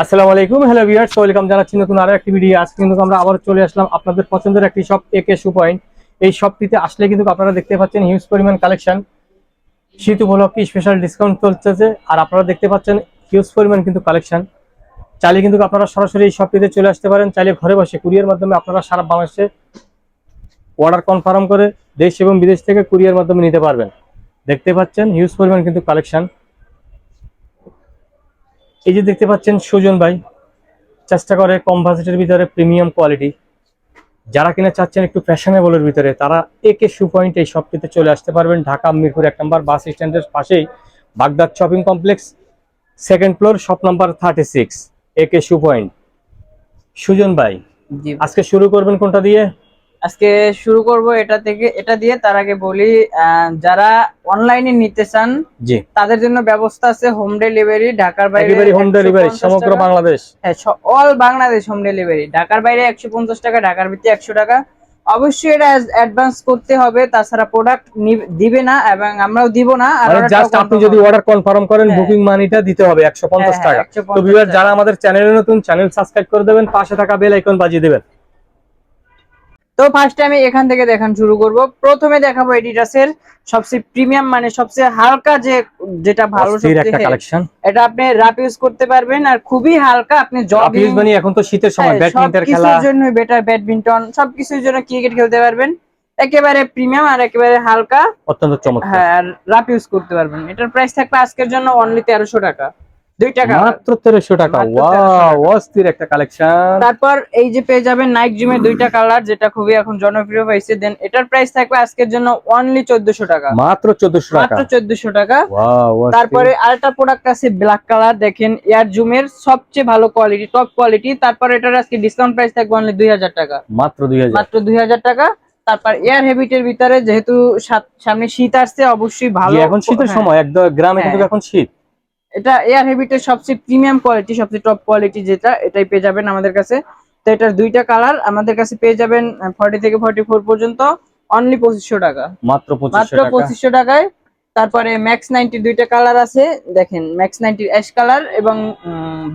আসসালামু আলাইকুম। Hello viewers welcome জানাচ্ছি নতুন আরও একটি ভিডিও আজকে কিন্তু আমরা আবার চলে আসলাম আপনাদের পছন্দের একটি শপ একে শু পয়েন্ট এই শপটিতে আসলে কিন্তু আপনারা দেখতে পাচ্ছেন হিউজ পরিমাণ কালেকশন শীত উপলক্ষে স্পেশাল ডিসকাউন্ট চলতেছে। আর আপনারা দেখতে পাচ্ছেন হিউজ পরিমাণ কিন্তু কালেকশন চাইলে কিন্তু আপনারা সরাসরি এই শপটিতে চলে আসতে পারেন। চাইলে ঘরে বসে কুরিয়ার মাধ্যমে আপনারা সারা বাংলাদেশে অর্ডার কনফার্ম করে দেশ এবং বিদেশ থেকে কুরিয়ার মাধ্যমে নিতে পারবেন। দেখতে পাচ্ছেন হিউজ পরিমাণ কিন্তু কালেকশন এই যে দেখতে পাচ্ছেন সুজন ভাই চেষ্টা করে কম বাজেটের ভিতরে প্রিমিয়াম কোয়ালিটি। যারা কিনা চাচ্ছেন একটু ফ্যাশনেবলের ভিতরে তারা একে শু পয়েন্ট এই শপটিতে চলে আসতে পারবেন। ঢাকা মিরপুর এক নম্বর বাস স্ট্যান্ডের পাশেই Baghdad shopping complex second floor shop number thirty six AK shoe point. Sujan ভাই। আজকে শুরু করবেন কোনটা দিয়ে? আজকে শুরু করব এটা থেকে এটা দিয়ে তার আগে বলি যারা অনলাইনে নিতে চান জি। তাদের জন্য ব্যবস্থা আছে হোম ডেলিভারি ঢাকার বাইরে হোম ডেলিভারি সমগ্র বাংলাদেশ? হ্যাঁ অল বাংলাদেশ হোম ডেলিভারি ঢাকার বাইরে একশো পঞ্চাশ টাকা ঢাকার ভিতরে একশো টাকা। অবশ্যই এটা অ্যাডভান্স করতে হবে তাছাড়া প্রোডাক্ট দিবে না এবং আমরাও দিব না আর মানে জাস্ট আপনি যদি অর্ডার কনফার্ম করেন হ্যাঁ। বুকিং মানিটা দিতে হবে একশো পঞ্চাশ হ্যাঁ, টাকা। হ্যাঁ, তো ভিউয়ার যারা আমাদের চ্যানেলে নতুন চ্যানেল সাবস্ক্রাইব করে দেবেন পাশে থাকা বেল আইকন বাজিয়ে দেবেন। তো ফার্স্ট আমি এখান থেকে দেখান শুরু করব। প্রথমে দেখাবো এডিডাসের সবচেয়ে প্রিমিয়াম মানে সবচেয়ে হালকা যে যেটা ভালো একটা কালেকশন এটা আপনি র্যাপ ইউজ করতে পারবেন আর খুবই হালকা আপনি জগিং মানে এখন তো শীতের সময় ব্যাডমিন্টন খেলা সবকিছুর জন্য বেটার ব্যাডমিন্টন সবকিছুর জন্য ক্রিকেট খেলতে পারবেন। একেবারে প্রিমিয়াম আর একেবারে হালকা। অত্যন্ত চমৎকার। হ্যাঁ আর রাপ ইউজ করতে পারবেন। এটার প্রাইস থাকবে আজকের জন্য অনলি তেরোশো টাকা। দুই টাকা। মাত্র তেরোশো টাকা। ওয়াও অস্থির একটা কালেকশন। তারপর এই যে পেয়ে যাবেন নাইক জিমের দুইটা কালার যেটা খুবই এখন জনপ্রিয় হয়েছে। দেন এটার প্রাইস থাকবে আজকের জন্য অনলি টাকা। মাত্র টাকা। মাত্র চোদ্দশো টাকা। ওয়াও তারপরে আরেকটা প্রোডাক্ট আছে ব্ল্যাক কালার দেখেন এয়ার জুমের সবচেয়ে ভালো কোয়ালিটি টপ কোয়ালিটি তারপর এটার আজকে ডিসকাউন্ট প্রাইস থাকবে অনলি দুই হাজার টাকা। মাত্র দুই হাজার। মাত্র দুই হাজার টাকা। তারপর এয়ার হেবিটের ভিতরে যেহেতু সামনে শীত আসছে অবশ্যই ভালো এখন শীতের হ্যাঁ, সময় একদম গ্রামে হ্যাঁ। কিন্তু এখন শীত। এটা এয়ার হেবিটের সবচেয়ে প্রিমিয়াম কোয়ালিটি সবচেয়ে টপ কোয়ালিটি যেটা এটাই পেয়ে যাবেন আমাদের কাছে। তো এটার দুইটা কালার আমাদের কাছে পেয়ে যাবেন ফর্টি থেকে ফর্টি ফোর পর্যন্ত অনলি পঁচিশশো টাকা। মাত্র মাত্র পঁচিশশো টাকায়। তারপরে ম্যাক্স নাইনটি দুইটা কালার আছে দেখেন ম্যাক্স নাইনটি অ্যাশ কালার এবং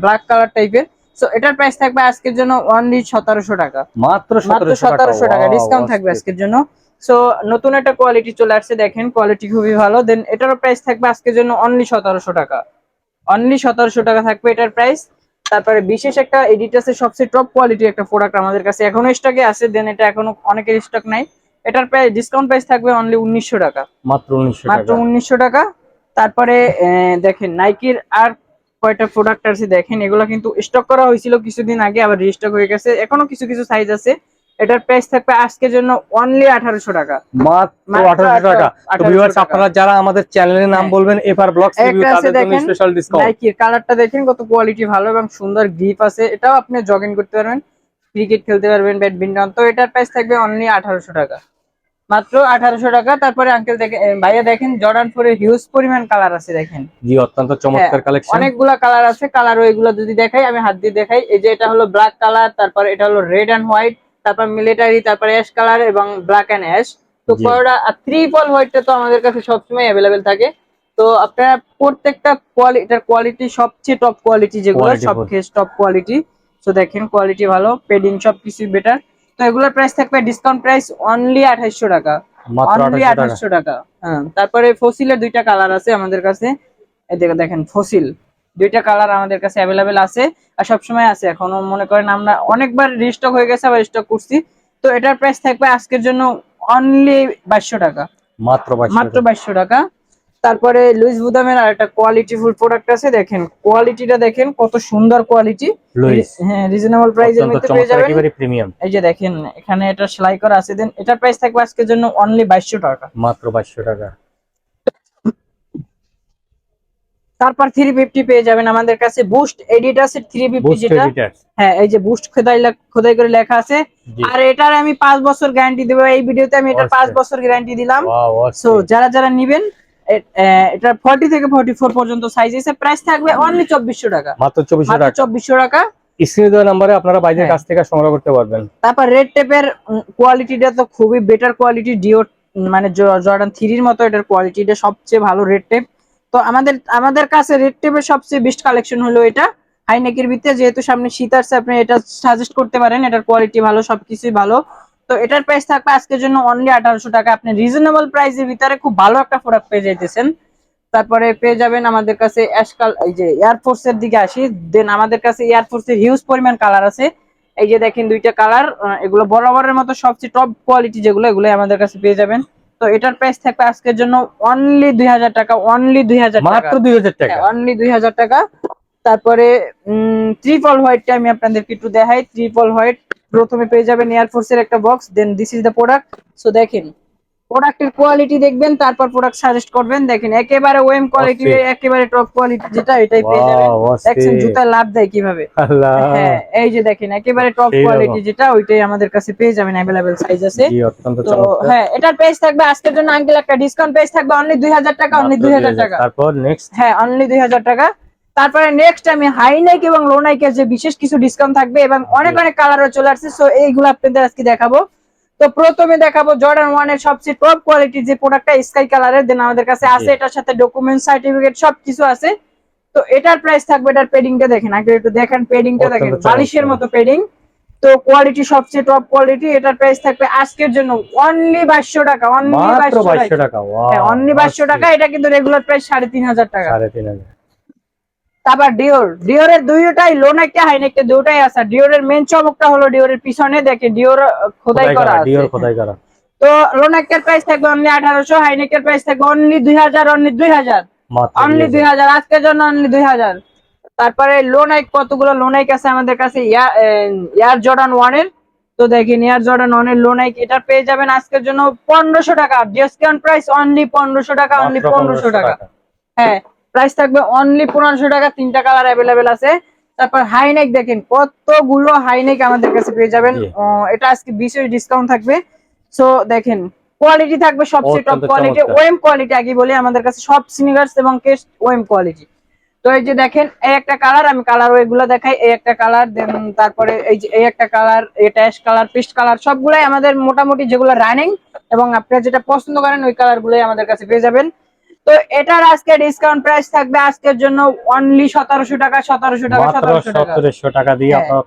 ব্ল্যাক কালার টাইপের সো এটার প্রাইস থাকবে আজকের জন্য অনলি সতেরোশো টাকা। মাত্র সতেরোশো টাকা। ডিসকাউন্ট থাকবে আজকের জন্য। সো নতুন একটা কোয়ালিটি চলে আসছে দেখেন কোয়ালিটি খুবই ভালো। দেন এটারও প্রাইস থাকবে আজকের জন্য অনলি সতেরোশো টাকা। অনলি সতেরোশো টাকা থাকবে এটার প্রাইস তারপরে বিশেষ একটা এডিটাসের সবচেয়ে টপ কোয়ালিটির একটা প্রোডাক্ট আমাদের কাছে। এখনও স্টকে আছে দেন এটা এখনও অনেকের স্টক নাই। এটার প্রাইস ডিসকাউন্ট প্রাইস থাকবে অনলি উনিশশো টাকা। মাত্র উনিশশো মাত্র উনিশশো টাকা। তারপরে দেখেন নাইকির আর কয়টা প্রোডাক্ট আছে দেখেন। এগুলো কিন্তু স্টক করা হয়েছিল কিছুদিন আগে আবার রিস্টক হয়ে গেছে। এখনও কিছু কিছু সাইজ আছে। এটার প্রাইস থাকবে আজকের জন্য অনলি আঠারোশো টাকা। মাত্র মাত্র আঠারোশো টাকা। তো ভিউয়ার্স আপনারা যারা আমাদের চ্যানেলের নাম হ্যাঁ। বলবেন এফআর ব্লগস রিভিউ তাদের জন্য স্পেশাল ডিসকাউন্ট নাইকির কালারটা দেখেন কত কোয়ালিটি ভালো এবং সুন্দর গ্রিপ আছে। এটাও আপনি জগিং করতে পারবেন ক্রিকেট খেলতে পারবেন ব্যাডমিন্টন তো এটার প্রাইস থাকবে অনলি আঠারোশো টাকা। মাত্র আঠারোশো টাকা। তারপরে আঙ্কেল দেখেন ভাইয়া দেখেন জর্ডান ফোরের হিউজ পরিমাণ কালার আছে দেখেন। জি অত্যন্ত চমৎকার কালেকশন অনেকগুলা কালার আছে। কালার ওইগুলো যদি দেখাই আমি হাত দিয়ে দেখাই। এই যে এটা হলো ব্ল্যাক কালার তারপর এটা হলো রেড অ্যান্ড হোয়াইট তারপর মিলিটারি তারপর অ্যাশ কালার এবং ব্ল্যাক অ্যান্ড অ্যাশ তো জি। পরোটা ট্রিপল হোয়াইটটা তো আমাদের কাছে সবসময় অ্যাভেলেবেল থাকে। তো আপনারা প্রত্যেকটা কোয়ালিটি এটার কোয়ালিটি সবচেয়ে টপ কোয়ালিটি যেগুলো সব। কেস টপ কোয়ালিটি তো দেখেন কোয়ালিটি ভালো পেডিং সব কিছু বেটার তো এগুলোর প্রাইস থাকবে ডিসকাউন্ট প্রাইস অনলি আঠাইশশো টাকা। মাত্র অনলি আঠাশশো টাকা। হ্যাঁ। তারপরে ফসিলের দুইটা কালার আছে আমাদের কাছে। এই দেখেন ফসিল দুইটা কালার আমাদের কাছে অ্যাভেলেবেল আছে আর সবসময় আছে। এখনও মনে করেন আমরা অনেকবার রিস্টক হয়ে গেছে আবার স্টক করছি। তো এটার প্রাইস থাকবে আজকের জন্য অনলি বাইশশো টাকা। মাত্র মাত্র টাকা। বাইশশো টাকা। তারপরে লুইস বুদামের আর একটা কোয়ালিটি ফুল প্রোডাক্ট আছে দেখেন। কোয়ালিটিটা দেখেন কত সুন্দর কোয়ালিটি হ্যাঁ রিজনেবল প্রাইসের মধ্যে পেয়ে যাবেন। একেবারে প্রিমিয়াম এই যে দেখেন এখানে এটা সেলাই করা আছে। দেন এটার প্রাইস থাকবে আজকের জন্য অনলি বাইশশো টাকা। মাত্র বাইশশো টাকা। তারপর থ্রি ফিফটি পেয়ে যাবেন আমাদের কাছে বুস্ট এডিটাসের থ্রি ফিফটি যেটা। হ্যাঁ এই যে বুস্ট খোদাই খোদাই করে লেখা আছে। আর এটার আমি পাঁচ বছর গ্যারান্টি দেবো। এই ভিডিওতে আমি এটা পাঁচ বছর গ্যারান্টি দিলাম। সো যারা যারা নিবেন এটা ফর্টি থেকে ফর্টি ফোর পর্যন্ত সাইজ আছে প্রাইস থাকবে অনলি চব্বিশশো টাকা। মাত্র চব্বিশশো টাকা। চব্বিশশো টাকা। স্ক্রিনে দেওয়া নাম্বারে আপনারা বাইরের হ্যাঁ। কাছ থেকে সংগ্রহ করতে পারবেন। তারপর রেড টেপের কোয়ালিটিটা তো খুবই বেটার কোয়ালিটি ডিও মানে জর্ডান থ্রির মতো এটার কোয়ালিটিটা সবচেয়ে ভালো রেড টেপ তো আমাদের আমাদের কাছে রেড টেপের সবচেয়ে বেস্ট কালেকশন হলো এটা। হাইনেকের ভিতরে যেহেতু সামনে শীত আসছে, আপনি এটা সাজেস্ট করতে পারেন, এটার কোয়ালিটি ভালো, সবকিছুই ভালো। তো এটার প্রাইস থাকবে আজকের জন্য অনলি আঠারোশো টাকা। আপনি রিজনেবল প্রাইসের ভিতরে খুব ভালো একটা প্রোডাক্ট পেয়ে যাইতেছেন। তারপরে পেয়ে যাবেন আমাদের কাছে অ্যাশকাল এই যে এয়ারফোর্স এর দিকে আসি। দেন আমাদের কাছে এয়ারফোর্স এর হিউজ পরিমাণ কালার আছে। এই যে দেখেন দুইটা কালার এগুলো বরাবরের মতো সবচেয়ে টপ কোয়ালিটি যেগুলো এগুলো আমাদের কাছে পেয়ে যাবেন। তো এটার প্রাইস থাকবে আজকের জন্য অনলি দুই হাজার টাকা অনলি দুই হাজার টাকা। মাত্র দুই হাজার টাকা? অনলি দুই হাজার টাকা। তারপরে ট্রিপল হোয়াইটটা আমি আপনাদেরকে একটু দেখাই। ট্রিপল হোয়াইট প্রথমে পেয়ে যাবেন এয়ারফোর্স এর একটা box then this is the product so দেখেন প্রোডাক্টের কোয়ালিটি দেখবেন তারপর প্রোডাক্ট সাজেস্ট করবেন। দেখেন একেবারে ওয়েম কোয়ালিটি একেবারে টপ কোয়ালিটি যেটা এটাই পেয়ে যাবেন। অস্থির। জুতা লাভ দেয় কীভাবে? আল্লাহ। হ্যাঁ এই যে দেখেন একেবারে টপ কোয়ালিটি যেটা ওইটাই আমাদের কাছে পেয়ে যাবেন অ্যাভেলেবেল সাইজ আছে। জি অত্যন্ত তো হ্যাঁ এটার প্রাইস থাকবে আজকের জন্য আঙ্কেল একটা ডিসকাউন্ট প্রাইস থাকবে অনলি দুই হাজার টাকা অনলি দুই হাজার 2000 টাকা। তারপর নেক্সট হ্যাঁ অনলি দুই হাজার টাকা। তারপরে নেক্সট আমি হাইনাইক এবং লো লোনাইকের যে বিশেষ কিছু ডিসকাউন্ট থাকবে এবং অনেক অনেক কালারও চলে আসছে। সো এইগুলো আপনাদের আজকে দেখাবো। তো প্রথমে দেখাবো জর্ডান ওয়ানের সবচেয়ে টপ কোয়ালিটির যে প্রোডাক্টটা স্কাই কালারের দেন আমাদের কাছে আছে এটার সাথে ডকুমেন্ট সার্টিফিকেট সবকিছু আছে। তো এটার প্রাইস থাকবে এটার পেডিংটা দেখেন আগে একটু দেখেন পেডিংটা দেখেন। বালিশের মতো পেডিং তো কোয়ালিটি সবচেয়ে টপ কোয়ালিটি এটার প্রাইস থাকবে আজকের জন্য অনলি বাইশশো টাকা অনলি বাইশশো টাকা। হ্যাঁ অনলি বাইশশো টাকা এটা কিন্তু রেগুলার প্রাইস সাড়ে তিন হাজার টাকা। সাড়ে তিন হাজার। তারপর ডিওর ডিওরের দুইটাই লোন একটা হাই একটা দুটাই আছে। ডিওরের মেন চমকটা হলো ডিওরের পিছনে দেখে ডিওর খোদাই করা আছে। ডিওর খোদাই করা। তো লোন একটার প্রাইস থাকবে অনলি আঠারোশো হাইনেকের প্রাইস থাকবে অনলি দুই হাজার অনলি দুই হাজার। মাত্র অনলি 2000 দুই হাজার আজকের জন্য অনলি দুই হাজার। তারপরে এক কতগুলো লোনাইক আছে আমাদের কাছে? এয়ার জর্ডান ওয়ানের তো দেখেন এয়ার জর্ডান ওয়ানের লোনাইক এটা পেয়ে যাবেন আজকের জন্য পনেরোশো টাকা। ডিসকাউন্ট প্রাইস অনলি পনেরোশো টাকা অনলি পনেরোশো 1500 টাকা। হ্যাঁ। প্রাইস থাকবে অনলি পনেরোশো টাকা তিনটা কালার অ্যাভেলেবেল আছে। তারপর হাইনেক দেখেন কতগুলো হাইনেক আমাদের কাছে পেয়ে যাবেন। এটা আজকে বিশেষ ডিসকাউন্ট থাকবে। সো দেখেন কোয়ালিটি থাকবে সবচেয়ে টপ কোয়ালিটি। ওয়েম কোয়ালিটি আগে বলি আমাদের কাছে সব সিনিগার্স এবং কেস ওয়েম কোয়ালিটি তো এই যে দেখেন এই একটা কালার আমি কালার ওইগুলো দেখাই এই একটা কালার দেন তারপরে এই যে এই একটা কালার এটা অ্যাশ কালার পিস্ট কালার সবগুলাই আমাদের মোটামুটি যেগুলো রানিং এবং আপনারা যেটা পছন্দ করেন ওই কালার গুলোই আমাদের কাছে পেয়ে যাবেন। তো এটার আজকে ডিসকাউন্ট প্রাইস থাকবে আজকের জন্য অনলি সতেরোশো টাকা সতেরোশো টাকা সতেরোশো টাকা। দিয়ে হ্যাঁ।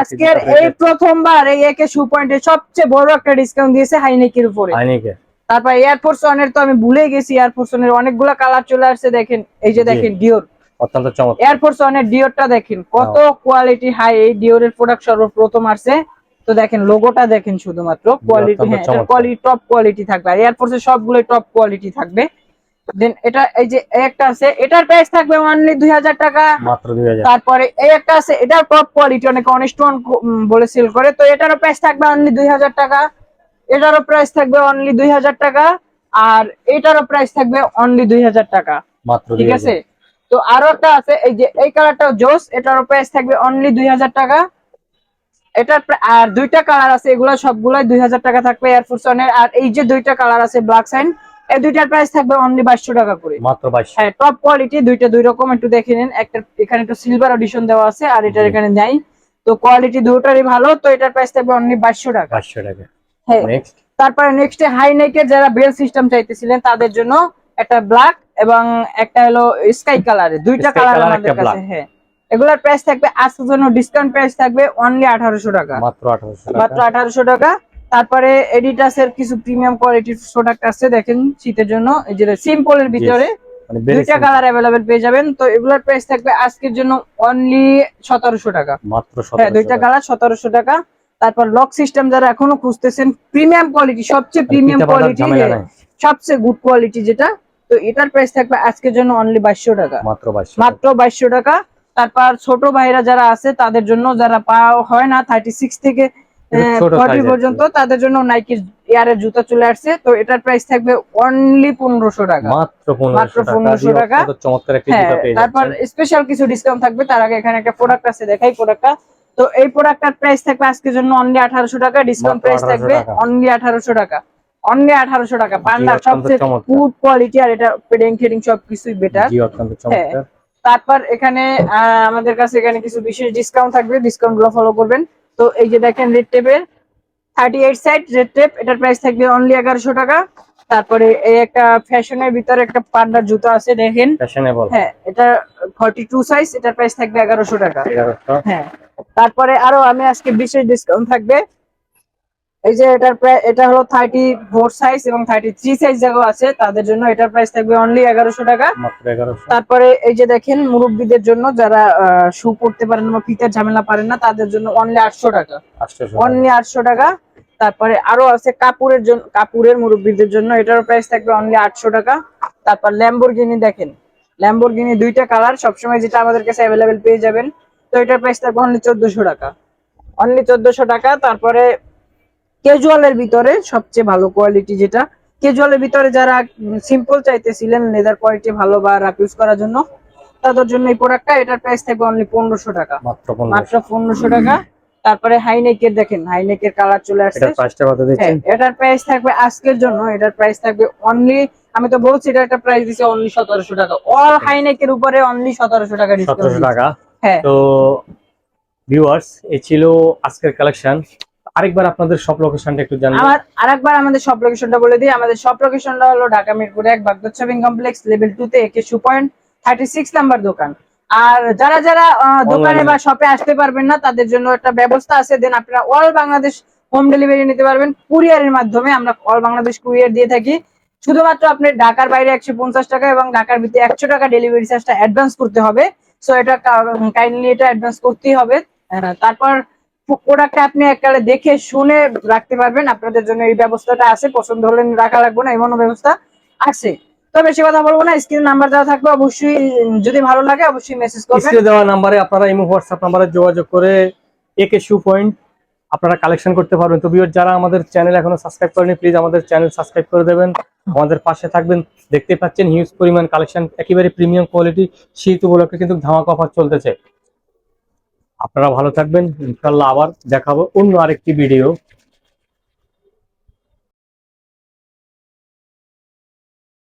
আজকের এই প্রথমবার এই একে শু পয়েন্টে সবচেয়ে বড় একটা ডিসকাউন্ট দিয়েছে হাইনেকের উপরে। তারপর এয়ারফোর্স ওয়ানের তো আমি ভুলে গেছি এয়ারফোর্স ওয়ানের অনেকগুলো কালার চলে আসছে দেখেন এই যে দেখেন ডিওর অত্যন্ত চমৎকার। এয়ারফোর্স ওয়ানের ডিওরটা দেখেন কত কোয়ালিটি হাই এই ডিওরের প্রোডাক্ট সর্বপ্রথম আসছে। তো দেখেন লোগোটা দেখেন শুধুমাত্র কোয়ালিটি হ্যাঁ কোয়ালিটি টপ কোয়ালিটি থাকবে। আর এয়ারফোর্সের সবগুলোই টপ কোয়ালিটি থাকবে। দেন এটা এই যে একটা আছে এটার প্রাইস থাকবে অনলি দুই হাজার টাকা। মাত্র দুই হাজার। তারপরে এই একটা আছে এটার টপ কোয়ালিটি অনেক বলে সেল করে। তো এটারও প্রাইস থাকবে অনলি দুই হাজার টাকা। এটারও প্রাইস থাকবে অনলি দুই হাজার টাকা। আর এটারও প্রাইস থাকবে অনলি দুই হাজার টাকা। মাত্র ঠিক আছে? তো আরও একটা আছে এই যে এই কালারটাও জোস এটারও প্রাইস থাকবে অনলি দুই হাজার টাকা। এটার আর দুইটা কালার আছে এগুলো সবগুলাই দুই হাজার টাকা থাকবে এয়ারফোর্স আর এই যে দুইটা কালার আছে ব্ল্যাক সাইন এই দুইটার প্রাইস থাকবে অনলি বাইশশো টাকা করে। মাত্র বাইশ হ্যাঁ টপ কোয়ালিটি দুইটা দুই রকম একটু দেখে নিন। একটা এখানে একটু সিলভার এডিশন দেওয়া আছে আর এটার এখানে নাই। তো কোয়ালিটি দুটোরই ভালো তো এটার প্রাইস থাকবে অনলি বাইশশো টাকা। বাইশশো টাকা। হ্যাঁ তারপরে নেক্সট হাই নেকের যারা বেল সিস্টেম চাইতেছিলেন তাদের জন্য একটা ব্ল্যাক এবং একটা হলো স্কাই কালারের দুইটা কালার আমাদের কাছে হ্যাঁ। এগুলার প্রাইস থাকবে আজকের জন্য ডিসকাউন্ট প্রাইস থাকবে অনলি আঠারোশো টাকা। মাত্র আঠারোশো মাত্র টাকা আঠারোশো টাকা। তারপরে এডিটাসের কিছু প্রিমিয়াম কোয়ালিটির প্রোডাক্ট আছে দেখেন শীতের জন্য। এই যে সিম্পলের ভিতরে মানে দুইটা কালার অ্যাভেলেবেল পেয়ে যাবেন। তো এগুলোর প্রাইস থাকবে আজকের জন্য অনলি সতেরোশো টাকা। মাত্র হ্যাঁ দুইটা কালার সতেরোশো টাকা। তারপর লক সিস্টেম যারা এখনও খুঁজতেছেন প্রিমিয়াম কোয়ালিটি সবচেয়ে প্রিমিয়াম কোয়ালিটি সবচেয়ে গুড কোয়ালিটি যেটা তো এটার প্রাইস থাকবে আজকের জন্য অনলি বাইশশো টাকা। মাত্র বাইশশো মাত্র বাইশশো টাকা। তারপর ছোট ভাইরা যারা আছে তাদের জন্য যারা পা হয় না থার্টি সিক্স থেকে একটু ছোট ফর্টি পর্যন্ত তাদের জন্য নাইকির এয়ারের জুতা চলে আসছে। তো এটার প্রাইস থাকবে অনলি পনেরোশো টাকা। মাত্র পনেরোশো টাকা। হ্যাঁ তারপর স্পেশাল কিছু ডিসকাউন্ট থাকবে। তার আগে এখানে একটা প্রোডাক্ট আছে দেখাই প্রোডাক্টটা তো এই প্রোডাক্টটার প্রাইস থাকবে আজকের জন্য অনলি আঠারোশো টাকা। ডিসকাউন্ট প্রাইস থাকবে। অনলি আঠারোশো টাকা। অনলি আঠারোশো টাকা। পান্ডা সবচেয়ে। গুড কোয়ালিটি আর এটা পেডিং ফেডিং সবকিছুই বেটার জি তারপর এখানে আমাদের কাছে এখানে কিছু বিশেষ ডিসকাউন্ট থাকবে। ডিসকাউন্টগুলো ফলো করবেন। তো এই যে দেখেন red টেপের thirty eight side red tape এটার প্রাইস থাকবে অনলি এগারোশো টাকা। তারপরে এই একটা ফ্যাশনের ভিতরে একটা পান্ডার জুতো আছে দেখেন। ফ্যাশনেবল হ্যাঁ এটা ফর্টি টু সাইজ এটার প্রাইস থাকবে এগারোশো টাকা। হ্যাঁ তারপরে আরও আমি আজকে বিশেষ ডিসকাউন্ট থাকবে। এই যে এটার প্রায় এটা হলো থার্টি ফোর সাইজ এবং থার্টি থ্রি সাইজ জায়গা আছে তাদের জন্য এটার প্রাইস থাকবে অনলি এগারোশো টাকা। তারপরে এই যে দেখেন মুরব্বীদের জন্য যারা শু পড়তে পারেন না বা ফিতার ঝামেলা পারেন না তাদের জন্য অনলি আটশো টাকা। অনলি আটশো টাকা। তারপরে আরও আছে কাপুরের জন্য কাপুরের মুরব্বীদের জন্য এটার প্রাইস থাকবে অনলি আটশো টাকা। তারপর ল্যাম্বোর্গিনি দেখেন। ল্যাম্বোর্গিনি দুইটা কালার সবসময় যেটা আমাদের কাছে অ্যাভেলেবেল পেয়ে যাবেন। তো এটার প্রাইস থাকবে অনলি চোদ্দশো টাকা। অনলি চোদ্দশো টাকা। তারপরে ক্যাজুয়ালের ভিতরে সবচেয়ে ভালো কোয়ালিটি যেটা। ক্যাজুয়ালের ভিতরে যারা সিম্পল চাইতেছিলেন লেদার কোয়ালিটি ভালো বা রাফ ইউজ করার জন্য তাদের জন্য এই প্রোডাক্টটা এটার প্রাইস থাকবে অনলি পনেরোশো টাকা। মাত্র পনেরোশো। টাকা। তারপরে হাইনেকের দেখেন হাইনেকের কালার চলে আসছে। এটার হ্যাঁ, এটার প্রাইস থাকবে আজকের জন্য এটার প্রাইস থাকবে অনলি আমি তো বলছি এটা একটা প্রাইস দিচ্ছে অনলি সতেরোশো টাকা। অল হাইনেকের উপরে অনলি সতেরোশো টাকা সতেরোশো টাকা। হ্যাঁ। তো ভিউয়ার্স এই ছিল আজকের কালেকশন আরেকবার আপনাদের সব লোকেশনটা একটু জানবেন আমার আরেকবার আমাদের সব লোকেশনটা বলে দিই। আমাদের সব লোকেশনটা হলো ঢাকা মিরপুর এক Baghdad shopping complex level two তে একে পয়েন্ট থার্টি সিক্স নাম্বার দোকান। আর যারা যারা দোকানে বা শপে আসতে পারবেন না তাদের জন্য একটা ব্যবস্থা আছে। দেন আপনারা অল বাংলাদেশ হোম ডেলিভারি নিতে পারবেন। কুরিয়ারের মাধ্যমে আমরা অল বাংলাদেশ কুরিয়ার দিয়ে থাকি। শুধুমাত্র আপনি ঢাকার বাইরে একশো পঞ্চাশ টাকা এবং ঢাকার ভিতরে একশো টাকা ডেলিভারি চার্জটা অ্যাডভান্স করতে হবে। সো এটা কাইন্ডলি এটা অ্যাডভান্স করতেই হবে। তারপর প্রোডাক্টটা আপনি এককালে দেখে শুনে রাখতে পারবেন। আপনাদের জন্য এই ব্যবস্থাটা আছে। পছন্দ হলে রাখা লাগবে না এমন ব্যবস্থা আছে। তো বেশি কথা বলব না, স্ক্রিন নাম্বার দেওয়া থাকবে, অবশ্যই যদি ভালো লাগে, অবশ্যই মেসেজ করবেন। স্ক্রিনে দেওয়া নাম্বারে আপনারা ইমো হোয়াটসঅ্যাপ নাম্বারে যোগাযোগ করে একে শু পয়েন্ট আপনারা কালেকশন করতে পারবেন। তো ভিউয়ার যারা আমাদের চ্যানেল এখনও সাবস্ক্রাইব করেনি প্লিজ আমাদের চ্যানেল সাবস্ক্রাইব করে দেবেন। আমাদের পাশে থাকবেন। দেখতে পাচ্ছেন হিউজ পরিমাণ কালেকশন একেবারে প্রিমিয়াম কোয়ালিটি শীত উপলক্ষে কিন্তু ধামাকা অফার চলতেছে। আপনারা ভালো থাকবেন। ইনশাল্লাহ আবার দেখাবো অন্য আরেকটি ভিডিও